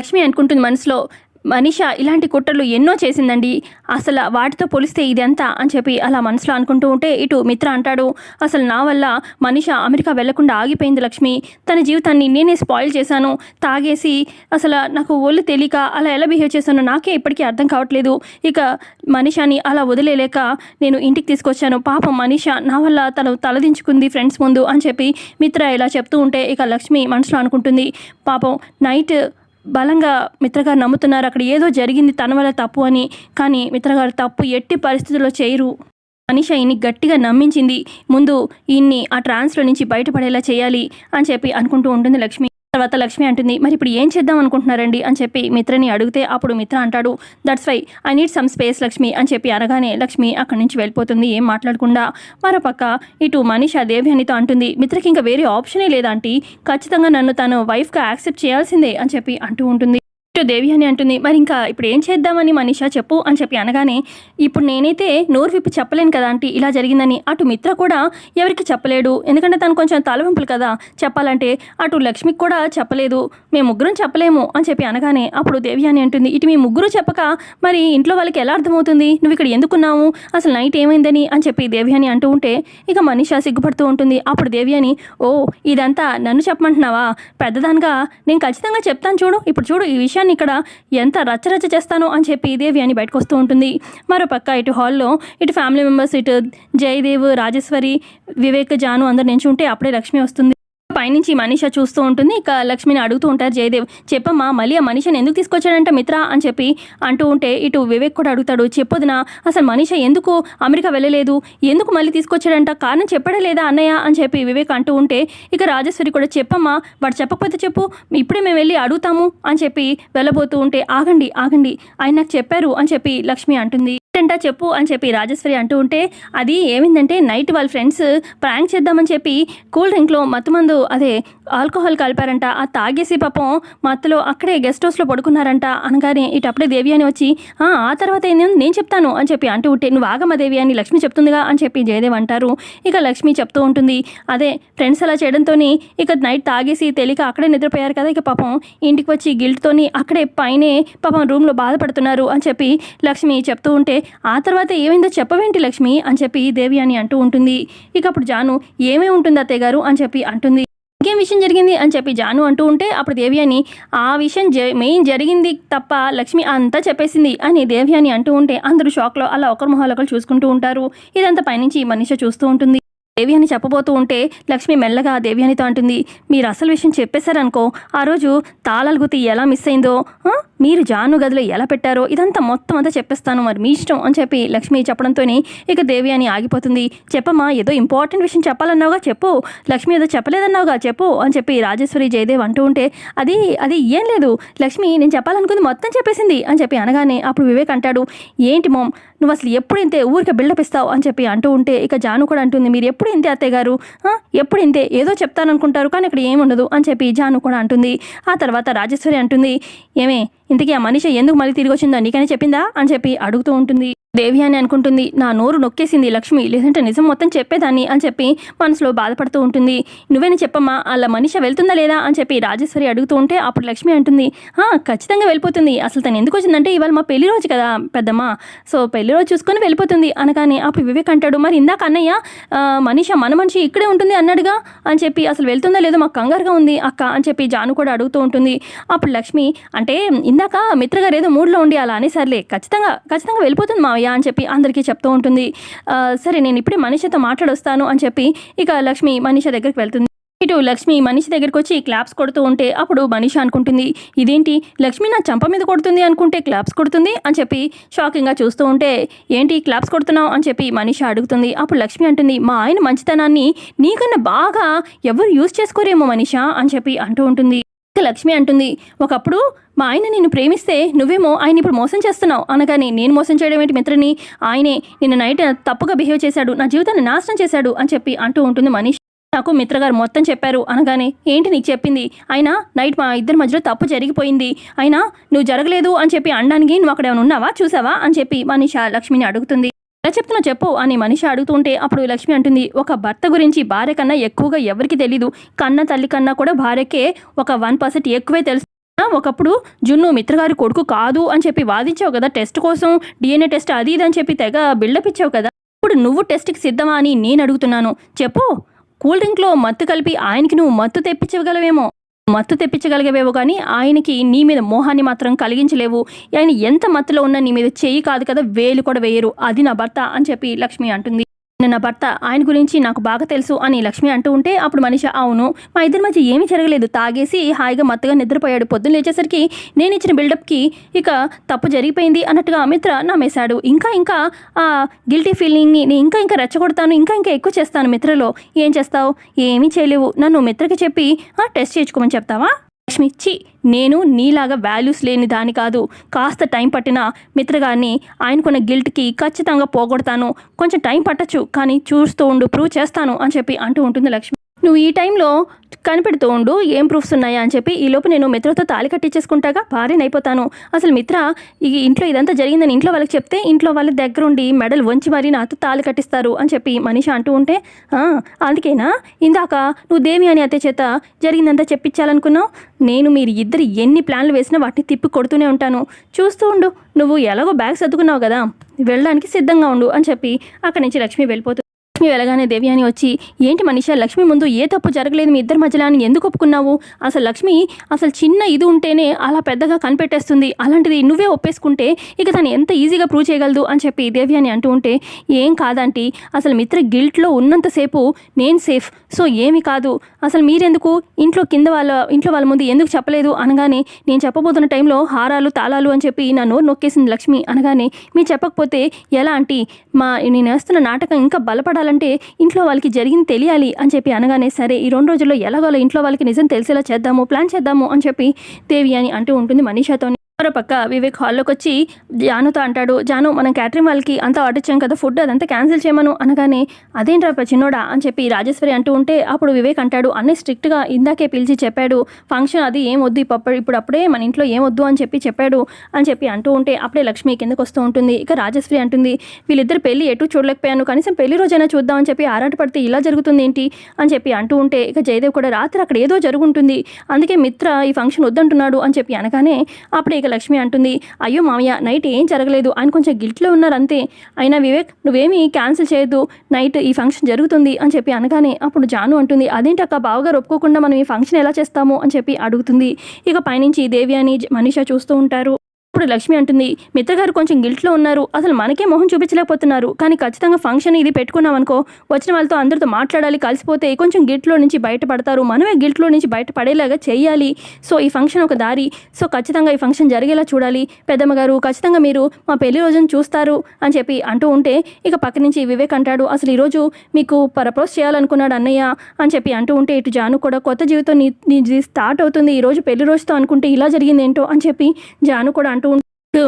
లక్ష్మి అనుకుంటుంది మనసులో మనీష ఇలాంటి కుట్రలు ఎన్నో చేసిందండి. అసలు వాటితో పోలిస్తే ఇదంతా అని చెప్పి అలా మనసులో అనుకుంటూ ఉంటే ఇటు మిత్ర అంటాడు అసలు నా వల్ల మనీష అమెరికా వెళ్ళకుండా ఆగిపోయింది లక్ష్మి. తన జీవితాన్ని నేనే స్పాయిల్ చేశాను. తాగేసి అసలు నాకు ఒళ్ళు తెలియక అలా ఎలా బిహేవ్ చేశానో నాకే ఇప్పటికీ అర్థం కావట్లేదు. ఇక మనీషాని అలా వదిలేలేక నేను ఇంటికి తీసుకొచ్చాను. పాపం మనీష నా వల్ల తను తలదించుకుంది ఫ్రెండ్స్ ముందు అని చెప్పి మిత్ర ఇలా చెప్తూ ఉంటే ఇక లక్ష్మి మనసులో అనుకుంటుంది పాపం నైట్ బలంగా మిత్రగారు నమ్ముతున్నారు. అక్కడ ఏదో జరిగింది తన వల్ల తప్పు అని. కానీ మిత్రగారు తప్పు ఎట్టి పరిస్థితుల్లో చేయరు. మనీష ఈయన్ని గట్టిగా నమ్మించింది. ముందు ఈయన్ని ఆ ట్రాన్స్లో నుంచి బయటపడేలా చేయాలి అని చెప్పి అనుకుంటూ ఉంటుంది లక్ష్మి. తర్వాత లక్ష్మి అంటుంది మరి ఇప్పుడు ఏం చేద్దాం అనుకుంటున్నారండి? అని చెప్పి మిత్రని అడిగితే అప్పుడు మిత్ర అంటాడు that's why I need some space Lakshmi అని చెప్పి అనగానే లక్ష్మి అక్కడి నుంచి వెళ్ళిపోతుంది ఏం మాట్లాడకుండా. మరోపక్క ఇటు మనీష దేవి అనితో అంటుంది మిత్రకి ఇంకా వేరే ఆప్షనే లేదంటే ఖచ్చితంగా నన్ను తను వైఫ్గా యాక్సెప్ట్ చేయాల్సిందే అని చెప్పి అంటూ ఉంటుంది. దేవి అని అంటుంది మరి ఇంకా ఇప్పుడు ఏం చేద్దామని మనీషా చెప్పు అని చెప్పి అనగానే ఇప్పుడు నేనైతే నోరు విప్పి చెప్పలేను కదా ఆంటీ ఇలా జరిగిందని అటు మిత్ర కూడా ఎవరికి చెప్పలేడు. ఎందుకంటే తను కొంచెం తలవింపులు కదా చెప్పాలంటే అటు లక్ష్మికి కూడా చెప్పలేదు మేము ముగ్గురం చెప్పలేము అని చెప్పి అనగానే అప్పుడు దేవి అని అంటుంది ఇటు మీ ముగ్గురు చెప్పక మరి ఇంట్లో వాళ్ళకి ఎలా అర్థమవుతుంది? నువ్వు ఇక్కడ ఎందుకున్నావు? అసలు నైట్ ఏమైందని అని చెప్పి దేవి అని అంటూ ఉంటే ఇక మనీషా సిగ్గుపడుతూ ఉంటుంది అప్పుడు దేవి అని ఓ ఇదంతా నన్ను చెప్పమంటున్నావా? పెద్దదానిగా నేను ఖచ్చితంగా చెప్తాను చూడు ఇప్పుడు చూడు ఈ విషయం విషయాన్ని ఇక్కడ ఎంత రచ్చరచ్చ చేస్తానో అని చెప్పి దేవి అని బయటకు వస్తూ ఉంటుంది. మరో పక్క ఇటు హాల్లో ఇటు ఫ్యామిలీ మెంబర్స్ ఇటు జయదేవ్ రాజేశ్వరి వివేక్ జాను అందరు నించుంటే అప్పుడే లక్ష్మి వస్తుంది. పైనుంచి మనీష చూస్తూ ఉంటుంది. ఇక లక్ష్మిని అడుగుతూ ఉంటారు జయదేవ్ చెప్పమ్మా మళ్ళీ ఆ మనీషని ఎందుకు తీసుకొచ్చాడంట మిత్ర? అని చెప్పి అంటూ ఉంటే ఇటు వివేక్ కూడా అడుగుతాడు చెప్పొదినా అసలు మనీష ఎందుకు అమెరికా వెళ్ళలేదు? ఎందుకు మళ్ళీ తీసుకొచ్చాడంట? కారణం చెప్పడా లేదా అన్నయ్య? అని చెప్పి వివేక్ అంటూ ఉంటే ఇక రాజేశ్వరి కూడా చెప్పమ్మా వాడు చెప్పకపోతే చెప్పు ఇప్పుడే మేము వెళ్ళి అడుగుతాము అని చెప్పి వెళ్ళబోతూ ఉంటే ఆగండి ఆగండి ఆయన నాకు చెప్పారు అని చెప్పి లక్ష్మి అంటుంది. ఏంటంటా చెప్పు అని చెప్పి రాజేశ్వరి అంటూ ఉంటే అది ఏమైందంటే నైట్ వాళ్ళ ఫ్రెండ్స్ ప్రాంక్ చేద్దామని చెప్పి కూల్ డ్రింక్లో మత్తుమందు అదే ఆల్కహాల్ కలిపారంట. ఆ తాగేసి పాపం మత్తులో అక్కడే గెస్ట్ హౌస్లో పడుకున్నారంట. అనగానే ఇటప్పుడే దేవి అని వచ్చి "ఆ, తర్వాత ఏంది? నేను చెప్తాను అని చెప్పి అంటూ ఉంటే నువ్వు ఆగమ్మ దేవి అని లక్ష్మి చెప్తుందిగా అని చెప్పి జయదేవ్ అంటారు. ఇక లక్ష్మి చెప్తూ ఉంటుంది అదే ఫ్రెండ్స్ అలా చేయడంతో ఇక నైట్ తాగేసి తెలియక అక్కడే నిద్రపోయారు కదా ఇక పాపం ఇంటికి వచ్చి గిల్ట్తోని అక్కడే పైనే పాపం రూమ్లో బాధపడుతున్నారు అని చెప్పి లక్ష్మి చెప్తూ ఉంటే ఆ తర్వాత ఏమైందో చెప్పవేంటి లక్ష్మి అని చెప్పి దేవి అని అంటూ ఉంటుంది. ఇక అప్పుడు జాను ఏమే ఉంటుంది అత్తయ్య గారు అని చెప్పి అంటుంది. ఇంకేం విషయం జరిగింది అని చెప్పి జాను అంటూ ఉంటే అప్పుడు దేవ్యాని ఆ విషయం జ మెయిన్ జరిగింది తప్ప లక్ష్మి అంతా చెప్పేసింది అని దేవ్యాని అంటూ ఉంటే అందరూ షాక్లో అలా ఒకరి మొహాలు ఒకరు చూసుకుంటూ ఉంటారు. ఇదంతా పైనుంచి మనిషి చూస్తూ ఉంటుంది. దేవి అని చెప్పబోతూ ఉంటే లక్ష్మి మెల్లగా దేవ్యానితో అంటుంది మీరు అసలు విషయం చెప్పేశారనుకో ఆ రోజు తాళాలు గుతి ఎలా మిస్ అయిందో మీరు జాను గదిలో ఎలా పెట్టారో ఇదంతా మొత్తం అంతా చెప్పేస్తాను. మరి మీ ఇష్టం అని చెప్పి లక్ష్మి చెప్పడంతోనే ఇక దేవి అని ఆగిపోతుంది. చెప్పమ్మా ఏదో ఇంపార్టెంట్ విషయం చెప్పాలన్నావుగా చెప్పు. లక్ష్మి ఏదో చెప్పలేదన్నావుగా చెప్పు అని చెప్పి రాజేశ్వరి జయదేవ్ అంటూ ఉంటే అది అది ఏం లేదు. లక్ష్మి నేను చెప్పాలనుకుంది మొత్తం చెప్పేసింది అని చెప్పి అనగానే అప్పుడు వివేక్ అంటాడు ఏంటి మోమ్ నువ్వు అసలు ఎప్పుడు ఇంతే ఊరికే బిల్డప్ ఇస్తావు? అని చెప్పి అంటూ ఉంటే ఇక జాను కూడా అంటుంది మీరు ఎప్పుడు ఇంతే అత్తయ్య గారు? ఎప్పుడు ఇంతే? ఏదో చెప్తాననుకుంటారు కానీ ఇక్కడ ఏముండదు. అని చెప్పి జాను కూడా అంటుంది. ఆ తర్వాత రాజేశ్వరి అంటుంది ఏమే ఇంతకీ ఆ మనిషి ఎందుకు మళ్ళీ తిరిగి వచ్చిందో నీకనే చెప్పిందా అని చెప్పి అడుగుతూ ఉంటుంది. దేవి అని అనుకుంటుంది. నా నోరు నొక్కేసింది లక్ష్మి. లేదంటే నిజం మొత్తం చెప్పేదాన్ని అని చెప్పి మనసులో బాధపడుతూ ఉంటుంది. నువ్వేనా చెప్పమ్మా అలా మనిషి వెళ్తుందా లేదా అని చెప్పి రాజేశ్వరి అడుగుతూ ఉంటే అప్పుడు లక్ష్మి అంటుంది. ఖచ్చితంగా వెళ్ళిపోతుంది. అసలు తను ఎందుకు వచ్చిందంటే ఇవాళ మా పెళ్ళి రోజు కదా పెద్దమ్మ. సో పెళ్ళి రోజు చూసుకొని వెళ్ళిపోతుంది అనగానే అప్పుడు వివేక్ అంటాడు మరి ఇందాక అన్నయ్య మనిష మన మనిషి ఇక్కడే ఉంటుంది అన్నాడుగా అని చెప్పి అసలు వెళ్తుందా లేదో మాకు కంగారుగా ఉంది అక్క అని చెప్పి జాను కూడా అడుగుతూ ఉంటుంది. అప్పుడు లక్ష్మి అంటే ఇందాక మిత్రగారు ఏదో మూడ్లో ఉండి అలా అనేసరిలే. ఖచ్చితంగా ఖచ్చితంగా వెళ్ళిపోతుంది మా మావయ్య అని చెప్పి అందరికీ చెప్తూ ఉంటుంది. సరే నేను ఇప్పుడే మనిషితో మాట్లాడొస్తాను అని చెప్పి ఇక లక్ష్మి మనిష దగ్గరికి వెళ్తుంది. ఇటు లక్ష్మి మనిషి దగ్గరికి వచ్చి క్లాప్స్ కొడుతూ ఉంటే అప్పుడు మనిషి అనుకుంటుంది ఇదేంటి? లక్ష్మి నా చంప మీద కొడుతుంది అనుకుంటే క్లాప్స్ కొడుతుంది? అని చెప్పి షాకింగ్గా చూస్తూ ఉంటే ఏంటి క్లాప్స్ కొడుతున్నావు? అని చెప్పి మనిషి అడుగుతుంది. అప్పుడు లక్ష్మి అంటుంది మా ఆయన మంచితనాన్ని నీకన్నా బాగా ఎవరు యూజ్ చేసుకోరేమో మనిషా? అని చెప్పి అంటూ ఉంటుంది. ఇక లక్ష్మి అంటుంది ఒకప్పుడు మా ఆయన నిన్ను ప్రేమిస్తే నువ్వేమో ఆయన ఇప్పుడు మోసం చేస్తున్నావు అనగానే నేను మోసం చేయడం ఏంటి మిత్రని? ఆయనే నిన్న నైట్ తప్పుగా బిహేవ్ చేశాడు నా జీవితాన్ని నాశనం చేశాడు అని చెప్పి అంటూ ఉంటుంది మనీష్. నాకు మిత్రగారు మొత్తం చెప్పారు అనగానే ఏంటి నీకు చెప్పింది? అయినా నైట్ మా ఇద్దరి మధ్యలో తప్పు జరిగిపోయింది. అయినా నువ్వు జరగలేదు అని చెప్పి అనడానికి నువ్వు అక్కడ ఏమైనా ఉన్నావా? చూసావా? అని చెప్పి మనీష లక్ష్మిని అడుగుతుంది. ఎలా చెప్తున్నా చెప్పు అని మనిషి అడుగుతుంటే అప్పుడు లక్ష్మి అంటుంది ఒక భర్త గురించి భార్య కన్నా ఎక్కువగా ఎవరికి తెలీదు. కన్న తల్లి కన్నా కూడా భార్యకే ఒక వన్ పర్సెంట్ ఎక్కువే తెలుసు. ఒకప్పుడు జున్ను మిత్రగారి కొడుకు కాదు అని చెప్పి వాదించావు కదా టెస్ట్ కోసం డిఎన్ఏ టెస్ట్ అది ఇది అని చెప్పి తెగ బిల్డప్ ఇచ్చావు కదా. ఇప్పుడు నువ్వు టెస్ట్కి సిద్ధమా అని నేను అడుగుతున్నాను. చెప్పు. కూల్ డ్రింక్లో మత్తు కలిపి ఆయనకి నువ్వు మత్తు తెప్పించగలవేమో. మత్తు తెప్పించగలిగేవేవో కానీ ఆయనకి నీ మీద మోహాన్ని మాత్రం కలిగించలేవు. ఆయన ఎంత మత్తులో ఉన్నా నీ మీద చెయ్యి కాదు కదా వేలు కూడా వేయరు. అది నా భర్త అని చెప్పి లక్ష్మి అంటుంది. నా భర్త ఆయన గురించి నాకు బాగా తెలుసు అని లక్ష్మి అంటూ ఉంటే అప్పుడు మనిషి అవును మా ఇద్దరి మధ్య ఏమీ జరగలేదు. తాగేసి హాయిగా మత్తుగా నిద్రపోయాడు. పొద్దున్న లేచేసరికి నేను ఇచ్చిన బిల్డప్కి ఇక తప్పు జరిగిపోయింది అన్నట్టుగా మిత్ర నమ్మేశాడు. ఇంకా ఇంకా ఆ గిల్టీ ఫీలింగ్ని నేను ఇంకా ఇంకా రెచ్చగొడతాను ఇంకా ఇంకా ఎక్కువ చేస్తాను మిత్రలో. ఏం చేస్తావు? ఏమీ చేయలేవు. నన్ను మిత్రకి చెప్పి ఆ టెస్ట్ చేయించుకోమని చెప్తావా? లక్ష్మిచ్చి నేను నీలాగా వాల్యూస్ లేని దాని కాదు. కాస్త టైం పట్టిన మిత్రగాన్ని ఆయనకున్న గిల్ట్కి ఖచ్చితంగా పోగొడతాను. కొంచెం టైం పట్టచ్చు కానీ చూస్తూ ఉండు ప్రూవ్ చేస్తాను అని చెప్పి అంటూ ఉంటుంది లక్ష్మి. నువ్వు ఈ టైంలో కనిపెడుతూ ఉండు ఏం ప్రూఫ్స్ ఉన్నాయా అని చెప్పి ఈ నేను మిత్రతో తాళి కట్టించేసుకుంటాగా భార్యని అయిపోతాను. అసలు మిత్ర ఈ ఇంట్లో ఇదంతా జరిగిందని ఇంట్లో వాళ్ళకి చెప్తే ఇంట్లో వాళ్ళ దగ్గరుండి మెడలు వంచి మరీ నాతో తాళి కట్టిస్తారు అని చెప్పి మనిషి అంటూ ఉంటే అందుకేనా? ఇందాక నువ్వు దేవి అని అతే చేత జరిగిందంతా చెప్పించాలనుకున్నావు. నేను మీరు ఇద్దరు ఎన్ని ప్లాన్లు వేసినా వాటిని తిప్పి కొడుతూనే ఉంటాను. చూస్తూ ఉండు నువ్వు ఎలాగో బ్యాగ్ సర్దుకున్నావు కదా వెళ్ళడానికి సిద్ధంగా ఉండు అని చెప్పి అక్కడి నుంచి లక్ష్మి వెళ్ళిపోతుంది లక్ష్మి వెళ్ళగానే అని వచ్చి ఏంటి మనిషా లక్ష్మి ముందు ఏ తప్పు జరగలేదు మీ ఇద్దరి మధ్యలో అని ఎందుకు ఒప్పుకున్నావు? అసలు లక్ష్మి అసలు చిన్న ఇది ఉంటేనే అలా పెద్దగా కనిపెట్టేస్తుంది. అలాంటిది నువ్వే ఒప్పేసుకుంటే ఇక తను ఎంత ఈజీగా ప్రూవ్ చేయగలదు? అని చెప్పి దేవ్యాని అంటూ ఉంటే ఏం కాదంటీ అసలు మిత్ర గిల్ట్లో ఉన్నంతసేపు నేను సేఫ్. సో ఏమి కాదు. అసలు మీరెందుకు? ఇంట్లో కింద వాళ్ళ ఇంట్లో వాళ్ళ ముందు ఎందుకు చెప్పలేదు? అనగానే నేను చెప్పబోతున్న టైంలో హారాలు తాళాలు అని చెప్పి నా నోరు నొక్కేసింది లక్ష్మి. అనగానే మీరు చెప్పకపోతే ఎలా అంటే మా నేను వేస్తున్న నాటకం ఇంకా బలపడాలంటే ఇంట్లో వాళ్ళకి జరిగింది తెలియాలి అని చెప్పి అనగానే సరే ఈ రెండు రోజుల్లో ఎలాగోలో ఇంట్లో వాళ్ళకి నిజం తెలిసేలా చేద్దాము ప్లాన్ చేద్దాము అని చెప్పి దేవి అని అంటూ ఉంటుంది మనీషాతో మరోపక్క వివేక్ హాల్లోకి వచ్చి జానుతో అంటాడు జాను మనం క్యాటరింగ్ వాళ్ళకి అంతా ఆర్డర్ ఇచ్చాం కదా ఫుడ్ అదంతా క్యాన్సిల్ చేయమను అనగానే అదేంట్రా చిన్నోడా అని చెప్పి రాజేశ్వరి అంటూ ఉంటే అప్పుడు వివేక్ అంటాడు అన్నీ స్ట్రిక్ట్గా ఇందాకే పిలిచి చెప్పాడు ఫంక్షన్ అది ఏం వద్దు ఇప్పుడు ఇప్పుడు అప్పుడే మన ఇంట్లో ఏం వద్దు అని చెప్పి చెప్పాడు అని చెప్పి అంటూ ఉంటే అప్పుడే లక్ష్మి కిందకు వస్తూ ఉంటుంది. ఇక రాజేశ్వరి అంటుంది వీళ్ళిద్దరు పెళ్ళి ఎటు చూడలేకపోయాను కనీసం పెళ్ళి రోజైనా చూద్దామని చెప్పి ఆరాటపడితే ఇలా జరుగుతుంది ఏంటి? అని చెప్పి అంటూ ఉంటే ఇక జయదేవ్ కూడా రాత్రి అక్కడ ఏదో జరుగుంటుంది అందుకే మిత్ర ఈ ఫంక్షన్ వద్దంటున్నాడు అని చెప్పి అనగానే అప్పుడే ఇక లక్ష్మి అంటుంది అయ్యో మామయ్య నైట్ ఏం జరగలేదు. ఆయన కొంచెం గిల్ట్లో ఉన్నారు అంతే. అయినా వివేక్ నువ్వేమీ క్యాన్సిల్ చేయొద్దు. నైట్ ఈ ఫంక్షన్ జరుగుతుంది అని చెప్పి అనగానే అప్పుడు జాను అంటుంది అదేంటి అక్క బావగారు ఒప్పుకోకుండా మనం ఈ ఫంక్షన్ ఎలా చేస్తాము? అని చెప్పి అడుగుతుంది. ఇక పైనుంచి దేవి అని జ- మనీషా చూస్తూ ఉంటారు. ఇప్పుడు లక్ష్మి అంటుంది మిత్రగారు కొంచెం గిల్ట్లో ఉన్నారు. అసలు మనకే మొహం చూపించలేకపోతున్నారు. కానీ ఖచ్చితంగా ఫంక్షన్ ఇది పెట్టుకున్నాం అనుకో వచ్చిన వాళ్ళతో అందరితో మాట్లాడాలి కలిసిపోతే కొంచెం గిల్ట్లో నుంచి బయటపడతారు. మనమే గిల్ట్లో నుంచి బయటపడేలాగా చేయాలి. సో ఈ ఫంక్షన్ ఒక దారి. సో ఖచ్చితంగా ఈ ఫంక్షన్ జరిగేలా చూడాలి. పెద్దమ్మగారు ఖచ్చితంగా మీరు మా పెళ్ళి రోజును చూస్తారు అని చెప్పి అంటూ ఉంటే ఇక పక్క నుంచి వివేక్ అంటాడు అసలు ఈరోజు మీకు ప్రపోజ్ చేయాలనుకున్నాడు అన్నయ్య అని చెప్పి అంటూ ఉంటే ఇటు జాను కూడా కొత్త జీవితం నీ స్టార్ట్ అవుతుంది. ఈరోజు పెళ్ళి రోజుతో అనుకుంటే ఇలా జరిగింది ఏంటో అని చెప్పి జాను కూడా అంటూ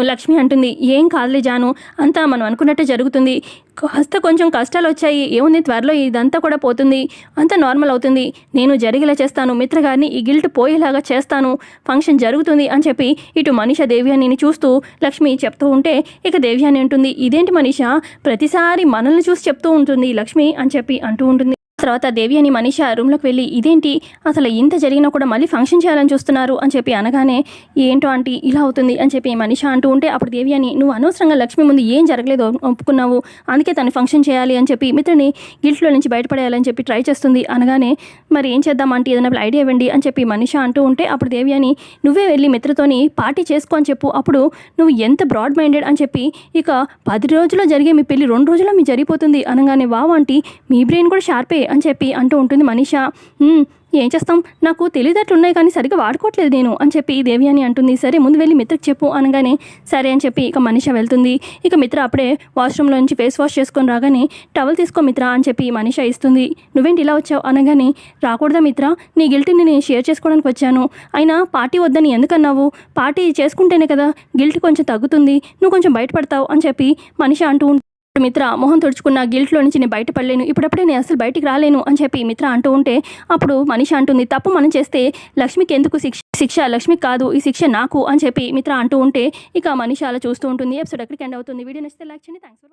లక్ష్మి అంటుంది ఏం కాదులే జాను అంతా మనం అనుకున్నట్టే జరుగుతుంది. కాస్త కొంచెం కష్టాలు వచ్చాయి. ఏముంది? త్వరలో ఇదంతా కూడా పోతుంది. అంతా నార్మల్ అవుతుంది. నేను జరిగేలా చేస్తాను. మిత్రగారిని ఈ గిల్ట్ పోయేలాగా చేస్తాను. ఫంక్షన్ జరుగుతుంది అని చెప్పి ఇటు మనీష దేవ్యానిని చూస్తూ లక్ష్మి చెప్తూ ఉంటే ఇక దేవ్యాని అంటుంది ఇదేంటి మనీష? ప్రతిసారి మనల్ని చూసి చెప్తూ ఉంటుంది లక్ష్మి అని చెప్పి అంటూ ఉంటుంది. తర్వాత దేవి అని మనిష రూమ్లోకి వెళ్ళి ఇదేంటి? అసలు ఇంత జరిగినా కూడా మళ్ళీ ఫంక్షన్ చేయాలని చూస్తున్నారు? అని చెప్పి అనగానే ఏంటో ఆంటీ ఇలా అవుతుంది అని చెప్పి మనిష అంటూ ఉంటే అప్పుడు దేవి అని నువ్వు అనవసరంగా లక్ష్మి ముందు ఏం జరగలేదు ఒప్పుకున్నావు? అందుకే తను ఫంక్షన్ చేయాలి అని చెప్పి మిత్రుని గిల్ట్లో నుంచి బయటపడేయాలని చెప్పి ట్రై చేస్తుంది. అనగానే మరి ఏం చేద్దాం ఆంటీ? ఏదైనా ఐడియా ఇవ్వండి అని చెప్పి మనిష అంటూ ఉంటే అప్పుడు దేవి అని నువ్వే వెళ్ళి మిత్రతోని పార్టీ చేసుకో అని చెప్పు. అప్పుడు నువ్వు ఎంత బ్రాడ్ మైండెడ్ అని చెప్పి ఇక పది రోజుల్లో జరిగే మీ పెళ్ళి రెండు రోజుల్లో మీ జరిగిపోతుంది అనగానే వావ్ ఆంటీ మీ బ్రెయిన్ కూడా షార్పే అని చెప్పి అంటూ ఉంటుంది మనీష. ఏం చేస్తాం? నాకు తెలియదట్లు ఉన్నాయి కానీ సరిగ్గా వాడుకోవట్లేదు నేను అని చెప్పి దేవి అని అంటుంది. సరే ముందు వెళ్ళి మిత్రకి చెప్పు అనగానే సరే అని చెప్పి ఇక మనిష వెళ్తుంది. ఇక మిత్ర అప్పుడే వాష్రూమ్లో నుంచి ఫేస్ వాష్ చేసుకొని రాగానే టవల్ తీసుకో మిత్ర అని చెప్పి మనిష ఇస్తుంది. నువ్వేంటి ఇలా వచ్చావు? అనగానే రాకూడదా మిత్ర నీ గిల్ట్ని నేను షేర్ చేసుకోవడానికి వచ్చాను. అయినా పార్టీ వద్దని ఎందుకన్నావు? పార్టీ చేసుకుంటేనే కదా గిల్ట్ కొంచెం తగ్గుతుంది. నువ్వు కొంచెం బయటపడతావు అని చెప్పి మనిషి అంటూ ఇప్పుడు మిత్ర మొహం తుడుచుకున్న గిల్ట్లో నుంచి నేను బయటపడలేను. ఇప్పుడప్పుడే నేను అసలు బయటికి రాలేను అని చెప్పి మిత్ర అంటూ ఉంటే అప్పుడు మనిషి అంటుంది తప్పు మనం చేస్తే లక్ష్మికి ఎందుకు శిక్ష శిక్ష? లక్ష్మికి కాదు ఈ శిక్ష నాకు అని చెప్పి మిత్ర అంటూ ఉంటే ఇక మనిషి అలా చూస్తూ ఉంటుంది. ఎపిసోడ్ ఎక్కడికి ఎండ్ అవుతుంది? వీడియో నచ్చితే లైక్ చేయండి. Thanks for